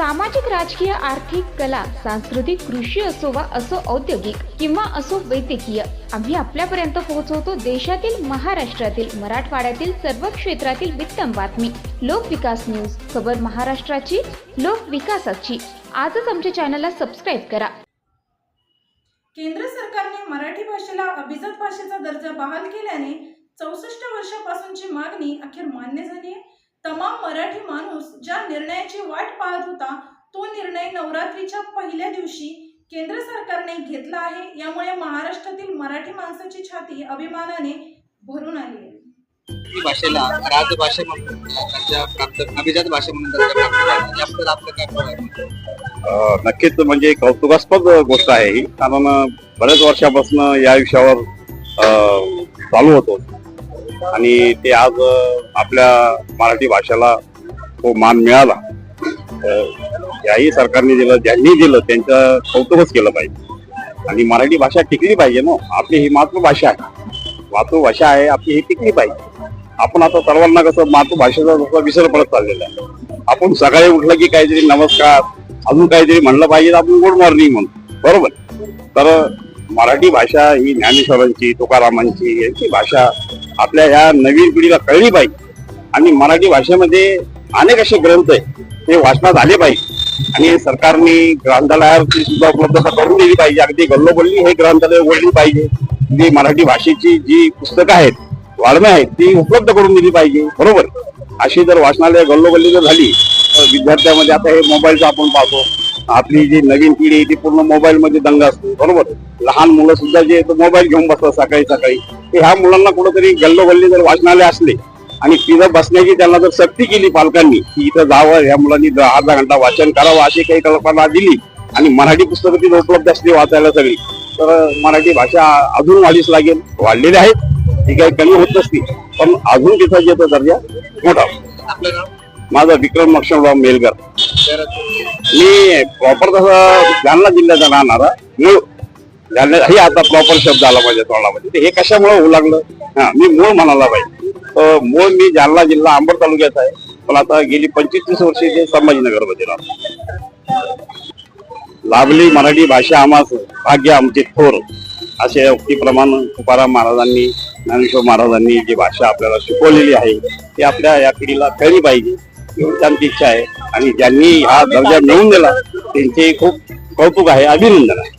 सामाजिक राजकीय आर्थिक कला सांस्कृतिक कृषी असो वा असो औद्योगिक किंवा असो वैद्यकीय आम्ही आपल्यापर्यंत पोहोचवतो देशातील महाराष्ट्रातील मराठवाड्यातील सर्व क्षेत्रातील वित्तम बातमी. लोकविकास न्यूज खबर महाराष्ट्राची लोकविकासाची आजच आमच्या चॅनलला सबस्क्राईब करा. केंद्र सरकारने मराठी भाषेला अभिजात भाषेचा दर्जा बहाल केल्याने चौसष्ट वर्षापासूनची मागणी अखेर मान्य झाली आहे. तमाम मराठी माणूस ज्या निर्णयाची वाट पाहत होता तो निर्णय नवरात्रीच्या पहिल्या दिवशी केंद्र सरकारने घेतला आहे. यामुळे महाराष्ट्रातील मराठी माणसाची छाती अभिमानाने भरून आली आहे. भाषेला राजभाषा म्हणून दर्जा प्राप्त अभिजात भाषा म्हणून दर्जा प्राप्त झाला. याबद्दल आपलं काय मत आहे? अ, नक्कीच म्हणजे कौतुकास्पद गोष्ट आहे ही. कारण बऱ्याच वर्षापासून या विषयावर अ, चालू होतो. आणि ते आज आपल्या मराठी भाषेला तो मान मिळाला. ज्याही सरकारने दिलं ज्यांनी दिलं त्यांचं कौतुकच केलं पाहिजे. आणि मराठी भाषा टिकली पाहिजे ना. आपली ही मातृभाषा आहे. मातृभाषा आहे आपली ही टिकली पाहिजे. आपण आता सर्वांना कसं मातृभाषेचा जसा विसर पडत चाललेला आहे. आपण सकाळी उठलं की काहीतरी नमस्कार अजून काहीतरी म्हणलं पाहिजे आपण गुड मॉर्निंग म्हणतो. बरोबर? तर मराठी भाषा ही ज्ञानेश्वरांची तुकारामांची यांची भाषा आपल्या ह्या नवीन पिढीला कळली पाहिजे. आणि मराठी भाषेमध्ये अनेक असे ग्रंथ आहेत ते वाचनात आले पाहिजे. आणि सरकारने ग्रंथालयाची सुद्धा उपलब्धता करून दिली पाहिजे. अगदी गल्लोबल्ली हे ग्रंथालय उघडली पाहिजे. जी मराठी भाषेची जी पुस्तकं आहेत वाढणं आहेत ती उपलब्ध करून दिली पाहिजे. बरोबर? अशी जर वाचनालय गल्लोगल्ली जर झाली तर विद्यार्थ्यामध्ये आता हे मोबाईलचं आपण पाहतो. आपली जी नवीन पिढी आहे ती पूर्ण मोबाईलमध्ये दंग असते. बरोबर? लहान मुलं सुद्धा जे मोबाईल घेऊन बसतात सकाळी सकाळी. ते ह्या मुलांना कुठंतरी गल्लोगल्ली जर वाचनालय असले आणि तिथं बसण्याची त्यांना जर सक्ती केली पालकांनी की इथं जावं ह्या मुलांनी अर्धा घंटा वाचन करावं अशी काही कल्पना दिली आणि मराठी पुस्तकं तिथं उपलब्ध असली वाचायला सगळी तर मराठी भाषा अजून वाढीस लागेल. वाढलेली आहेत ती काही कमी होत नसती. पण अजून तिचा जे तो दर्जा मोठा माझा विक्रम लक्ष्मणराव मेलकर मी प्रॉपर तसा जालना जिल्ह्याचा राहणारा मूळ जालना हे आता प्रॉपर शब्द आला पाहिजे तोंडामध्ये. हे कशामुळे होऊ लागलं? हा मी मूळ म्हणाला पाहिजे. मूळ मी जालना जिल्हा अंबड तालुक्याचा आहे. पण आता गेली पंचवीस तीस वर्षे ते संभाजीनगरमध्ये राहतो. लाभली मराठी भाषा आम्हास भाग्य आमचे थोर. असे उक्तीप्रमाणे तुकाराम महाराजांनी ज्ञानेश्वर महाराजांनी जी भाषा आपल्याला शिकवलेली आहे ती आपल्या या पिढीला कळली पाहिजे. एवढी आमची इच्छा आहे. आणि ज्यांनी हा दर्जा मिळवून दिला त्यांचे खूप कौतुक आहे अभिनंदन आहे.